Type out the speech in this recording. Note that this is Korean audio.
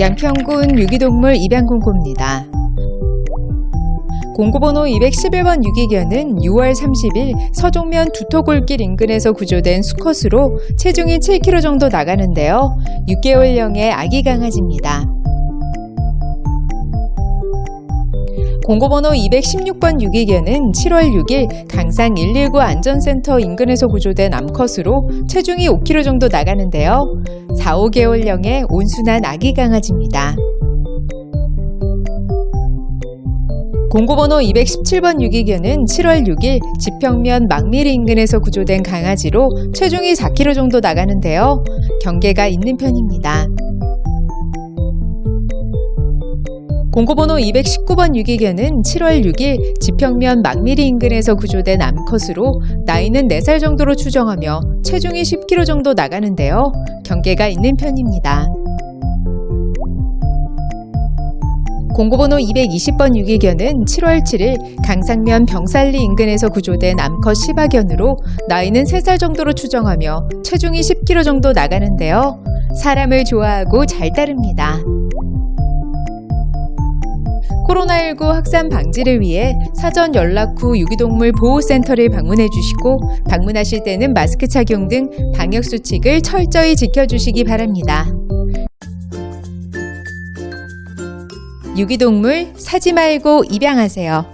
양평군 유기동물 입양 공고입니다. 공고번호 211번 유기견은 6월 30일 서종면 두토골길 인근에서 구조된 수컷으로 체중이 7kg 정도 나가는데요. 6개월령의 아기 강아지입니다. 공고번호 216번 유기견은 7월 6일 강상 119 안전센터 인근에서 구조된 암컷으로 체중이 5kg 정도 나가는데요. 4, 5개월령의 온순한 아기 강아지입니다. 공고번호 217번 유기견은 7월 6일 지평면 망밀 인근에서 구조된 강아지로 체중이 4kg 정도 나가는데요. 경계가 있는 편입니다. 공고번호 219번 유기견은 7월 6일 지평면 망미리 인근에서 구조된 암컷으로 나이는 4살 정도로 추정하며 체중이 10kg 정도 나가는데요. 경계가 있는 편입니다. 공고번호 220번 유기견은 7월 7일 강상면 병살리 인근에서 구조된 암컷 시바견으로 나이는 3살 정도로 추정하며 체중이 10kg 정도 나가는데요. 사람을 좋아하고 잘 따릅니다. 코로나19 확산 방지를 위해 사전 연락 후 유기동물 보호센터를 방문해 주시고 방문하실 때는 마스크 착용 등 방역 수칙을 철저히 지켜 주시기 바랍니다. 유기동물 사지 말고 입양하세요.